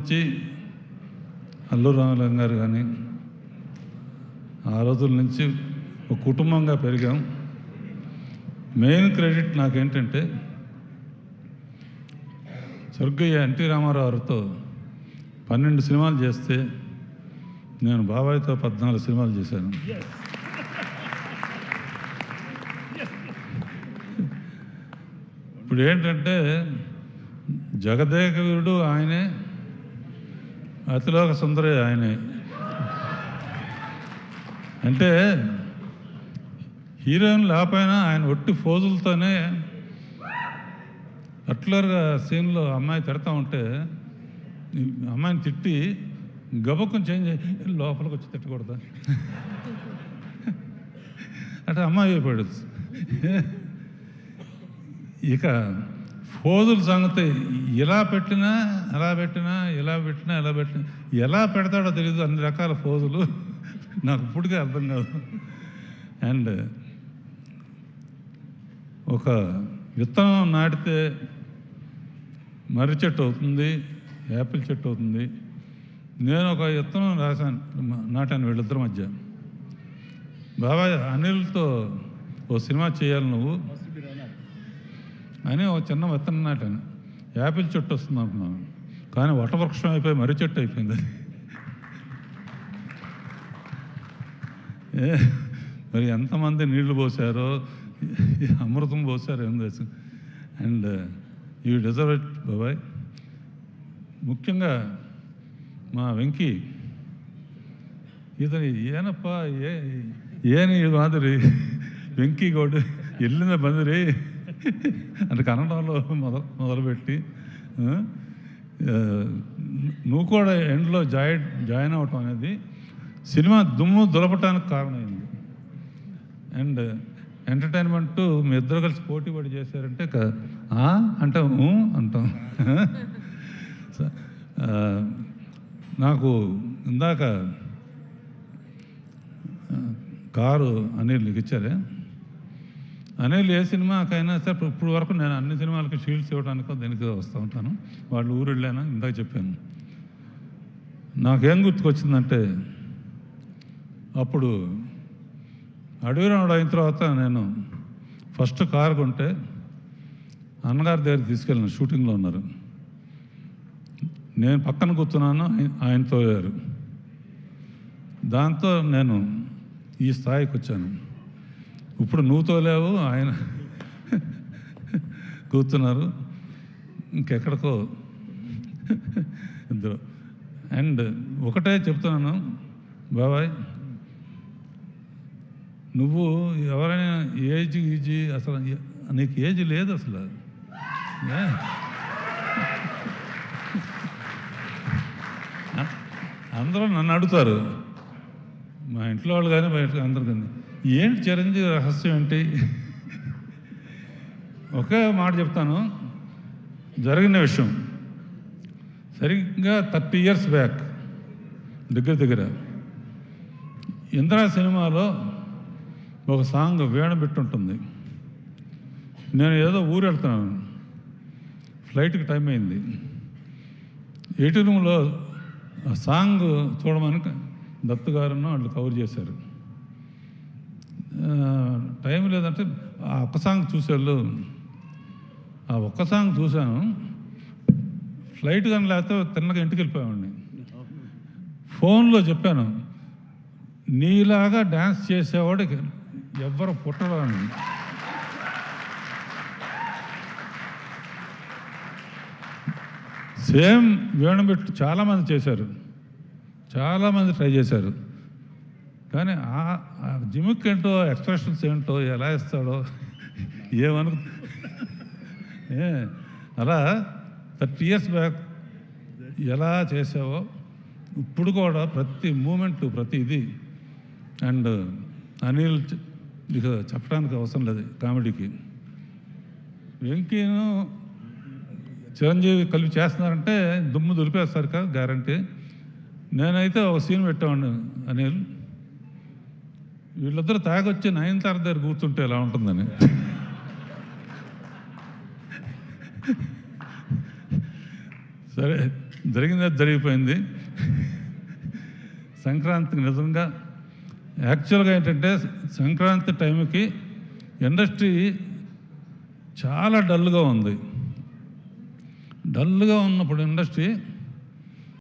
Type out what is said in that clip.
వచ్చి అల్లు రామలింగ గారు కానీ ఆ రోజుల నుంచి ఒక కుటుంబంగా పెరిగాం. మెయిన్ క్రెడిట్ నాకేంటంటే స్వర్గీయ ఎన్టీ రామారావుతో పన్నెండు సినిమాలు చేస్తే నేను బాబాయ్తో పద్నాలుగు సినిమాలు చేశాను. ఇప్పుడు ఏంటంటే జగదేకవీరుడు ఆయనే అతిలోక సుందరి ఆయనే. అంటే హీరోయిన్ లేకపోయినా ఆయన ఒట్టి ఫోజులతోనే పర్టికులర్గా సీన్లో అమ్మాయి తిడతా ఉంటే అమ్మాయిని తిట్టి గబకం చేంజ్ అయ్యి లోపలికి వచ్చి తిట్టకూడదా? అంటే అమ్మాయి అయిపోయాడు ఇక ఫోజుల సంగతి ఇలా పెట్టినా అలా పెట్టినా ఇలా పెట్టినా ఎలా పెట్టినా ఎలా పెడతాడో తెలియదు అన్ని రకాల ఫోజులు నాకు ఇప్పటికే అర్థం కాదు. అండ్ ఒక విత్తనం నాటితే మర్రి చెట్టు అవుతుంది యాపిల్ చెట్టు అవుతుంది. నేను ఒక విత్తనం రాశాను నాటాను వీళ్ళిద్దరి మధ్య. బాబాయ్ అనిల్తో ఓ సినిమా చేయాలి నువ్వు. అని ఒక చిన్న విత్తనం నాటాను. యాపిల్ చెట్టు వస్తుంది అనుకున్నాను. కానీ వటవృక్షం అయిపోయి మర్రి చెట్టు అయిపోయింది అది. మరి ఎంతమంది నీళ్ళు పోసారో అమృతం పోసారో ఏం తెలుసు. అండ్ యూ డిజర్వ్ ఇట్ బాబాయ్. ముఖ్యంగా మా వెంకీ ఇతను ఏనప్పా ఏ ఏని మాదిరి వెంకీ గౌడ్ ఎల్లిన బందిరి. అంటే కన్నడంలో మొదలు మొదలుపెట్టి నువ్వు కూడా ఎండ్లో జాయిన్ జాయిన్ అవటం అనేది సినిమా దుమ్ము దులపటానికి కారణమైంది. అండ్ ఎంటర్టైన్మెంట్ మీ ఇద్దరు కలిసి పోటీ పడి చేశారంటే అంటే అంటాం. అంటాం నాకు ఇందాక కారు అనిల్ నీకు ఇచ్చారే? అనేది ఏ సినిమాకైనా సరే ఇప్పుడు- వరకు నేను అన్ని సినిమాలకి షీల్డ్స్ ఇవ్వడానికో దీనికి వస్తూ ఉంటాను. వాళ్ళు ఊరు వెళ్ళాను ఇందాక చెప్పాను. నాకేం గుర్తుకొచ్చిందంటే అప్పుడు అడవిరాముడు అయిన తర్వాత నేను ఫస్ట్ కారు కొంటే అన్నగారి దగ్గర తీసుకెళ్ళిన షూటింగ్లో ఉన్నారు. నేను పక్కన కూర్చున్నాను ఆయనతో ఆయన దాంతో నేను ఈ స్థాయికి వచ్చాను. ఇప్పుడు నువ్వు తోలేవు ఆయన కూర్చున్నారు. ఇంకెక్కడికో ఇద్దరు. అండ్ ఒకటే చెప్తున్నాను బాబాయ్ నువ్వు ఎవరైనా ఏజ్ ఈజీ అసలు నీకు ఏజ్ లేదు అసలు. అందరూ నన్ను అడుగుతారు. మా ఇంట్లో వాళ్ళు కానీ బయట అందరు కానీ. ఏంటి చిరంజీవి రహస్యం ఏంటి? ఒకే మాట చెప్తాను. జరిగిన విషయం. సరిగ్గా థర్టీ ఇయర్స్ బ్యాక్ దగ్గర దగ్గర. ఇంద్రా సినిమాలో ఒక సాంగ్ వీణ ఉంటుంది నేను ఏదో ఊరు వెళ్తున్నాను. ఫ్లైట్కి టైం అయింది. ఎయిటీ రూమ్లో ఆ సాంగ్ చూడమని దత్తు గారును వాళ్ళు కవర్ చేశారు. టైం లేదంటే ఆ ఒక్క సాంగ్ చూసేళ్ళు ఆ ఒక్క సాంగ్ చూశాను. ఫ్లైట్ కానీ లేకపోతే తిన్నగా ఇంటికి వెళ్ళిపోయామండి ఫోన్లో చెప్పాను నీలాగా డ్యాన్స్ చేసేవాడికి ఎవ్వరు పుట్టరాని సేమ్ వేణుబెట్టు చాలామంది చేశారు. చాలామంది ట్రై చేశారు. కానీ ఆ ఆ జిమిక్ ఏంటో ఎక్స్ప్రెషన్స్ ఏంటో ఎలా ఇస్తాడో ఏమను ఏ అలా థర్టీ ఇయర్స్ బ్యాక్ ఎలా చేసావో ఇప్పుడు కూడా ప్రతి మూమెంట్ ప్రతి ఇది. అండ్ అనిల్ ఇక చెప్పడానికి అవసరం లేదు కామెడీకి. వెంకీను చిరంజీవి కలిపి చేస్తున్నారంటే దుమ్ము దులిపేస్తారు కదా గ్యారంటీ నేనైతే ఒక సీన్ పెట్టామండి అనిల్. వీళ్ళిద్దరు తాగొచ్చి నయనతార దగ్గర కూర్చుంటే ఎలా ఉంటుందని. సరే జరిగిందే జరిగిపోయింది. సంక్రాంతికి నిజంగా యాక్చువల్గా ఏంటంటే సంక్రాంతి టైంకి ఇండస్ట్రీ చాలా డల్గా ఉంది. డల్గా ఉన్నప్పుడు ఇండస్ట్రీ